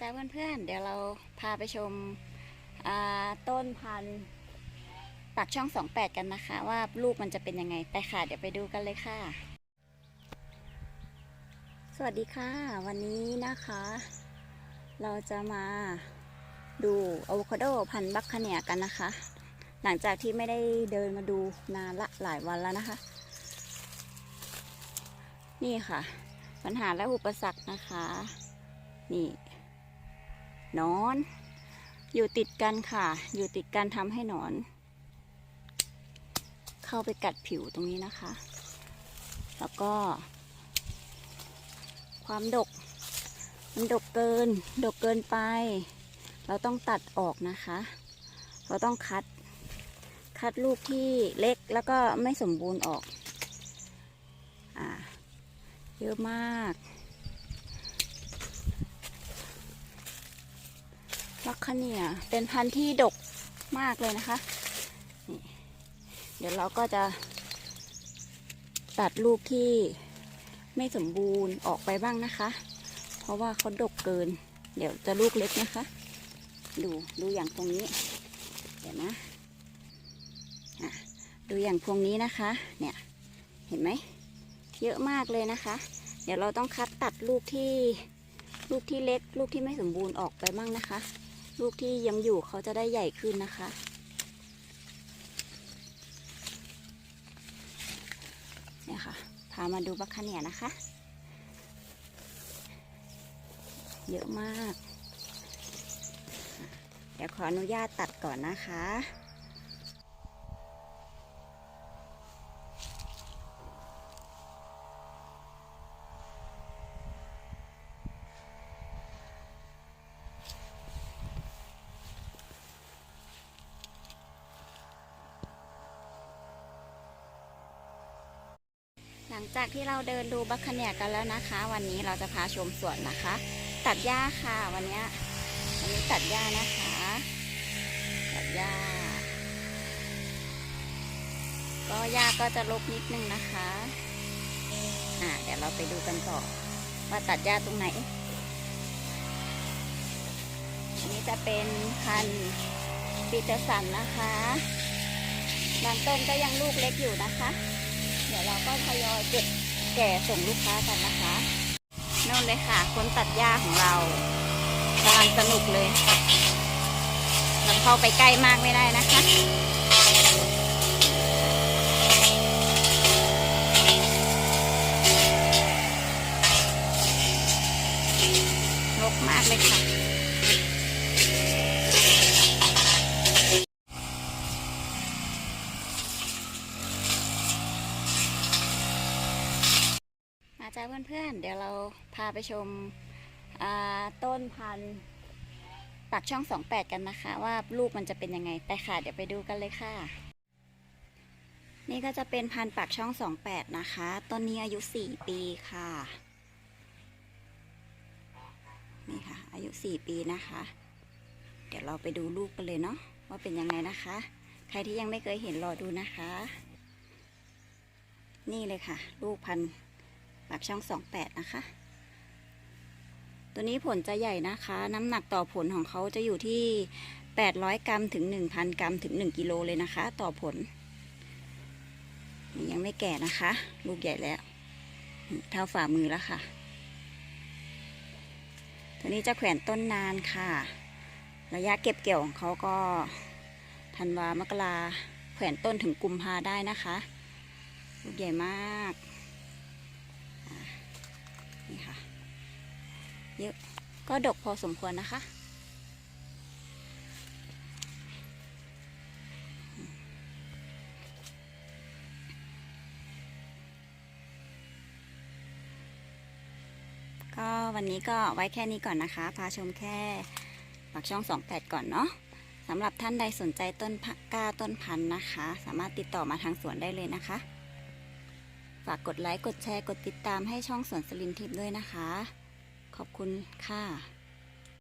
จ้าเพื่อนๆ เดี๋ยวเราพาไปชมต้นพันธุ์ปากช่อง 28 กันนะคะ ว่าลูกมันจะเป็นยังไงไปค่ะ เดี๋ยวไปดูกันเลยค่ะ สวัสดีค่ะ วันนี้นะคะ เราจะมาดูอะโวคาโดพันธุ์บัคคเนียกันนะคะ หลังจากที่ไม่ได้เดินมาดูนานละหลายวันแล้วนะคะ นี่ค่ะ ปัญหาและอุปสรรคนะคะ นี่ นอน อยู่ติดกันค่ะ อยู่ติดกันทำให้หนอน เข้าไปกัดผิวตรงนี้นะคะ แล้วก็ ความดก มันดกเกิน ดกเกินไป เราต้องตัดออกนะคะ เราต้องคัด คัดลูกที่เล็กแล้วก็ไม่สมบูรณ์ออก อ่า เยอะมาก มัคคาเนียเป็นพันธุ์ที่ดกมากเลยนะคะ เดี๋ยวเราก็จะ ตัดลูกที่ไม่สมบูรณ์ออกไปบ้างนะคะ เพราะว่าเขาดกเกิน เดี๋ยวจะลูกเล็กนะคะ ดูดูอย่างตรงนี้ เดี๋ยวนะดูอย่างพวงนี้นะคะ เนี่ย เห็นไหม เยอะมากเลยนะคะ เดี๋ยวเราต้องคัดตัดลูกที่ลูกที่เล็ก ลูกที่ไม่สมบูรณ์ออกไปบ้างนะคะ ลูกที่ยังอยู่เขาจะได้ใหญ่ขึ้นนะคะ เนี่ยค่ะ พามาดูบัคคาเนียนะคะ เยอะมาก เดี๋ยวขออนุญาตตัดก่อนนะคะ หลังจากที่เราเดินดูบัคคเนียกันแล้วนะคะ วันนี้เราจะพาชมสวนนะคะ ตัดหญ้าค่ะวันนี้วันนี้ตัดหญ้านะคะ ตัดหญ้า ก็หญ้าก็จะลบนิดนึงนะคะอ่าเดี๋ยวเราไปดูกันต่อ ว่าตัดหญ้าตรงไหน อันนี้จะเป็นพันธุ์ปีเตอร์สันนะคะบางต้นก็ยังลูกเล็กอยู่นะคะ ดี๋ยวเราก็ทยอยเก็บแก่ส่งลูกค้ากันนะคะนู่นเลยค่ะ คนตัดหญ้าของเรากำลังสนุกเลยเราเข้าไปใกล้มากไม่ได้นะคะรกมากเลยค่ะ มาจ้า เพื่อนๆ เดี๋ยวเราพาไปชมต้นพันธุ์ปากช่อง 28 กันนะคะ ว่าลูกมันจะเป็นยังไงไปค่ะ เดี๋ยวไปดูกันเลยค่ะ นี่ก็จะเป็นพันธุ์ปากช่อง 28 นะคะต้นนี้อายุ 4 ปีค่ะนี่ค่ะ อายุ 4 ปีนะคะ เดี๋ยวเราไปดูลูกกันเลยเนาะว่าเป็นยังไงนะคะ ใครที่ยังไม่เคยเห็นรอดูนะคะ นี่เลยค่ะ ลูกพันธุ์ ปากช่อง 28 นะคะ ตัวนี้ผลจะใหญ่นะคะ น้ำหนักต่อผลของเขาจะอยู่ที่ 800 กรัมถึง 1,000 กรัมถึง 1 กิโลเลยนะคะ ต่อผล ยังไม่แก่นะคะ ลูกใหญ่แล้ว เท่าฝ่ามือแล้วค่ะ ตัวนี้จะแขวนต้นนานค่ะ ระยะเก็บเกี่ยวของเขาก็ธันวามกราแขวนต้นถึงกุมภาได้นะคะ ลูกใหญ่มาก นี่ค่ะ เยอะก็ดกพอสมควรนะคะ ก็วันนี้ก็ไว้แค่นี้ก่อนนะคะ พาชมแค่ปากช่อง 28 ก่อนเนาะสำหรับท่านใดสนใจต้นพักกล้าต้นพันธุ์นะคะ สามารถติดต่อมาทางสวนได้เลยนะคะ ฝากกดไลค์ กดแชร์ กดติดตามให้ช่องสวนสลินทิพย์ด้วยนะคะ ขอบคุณค่ะ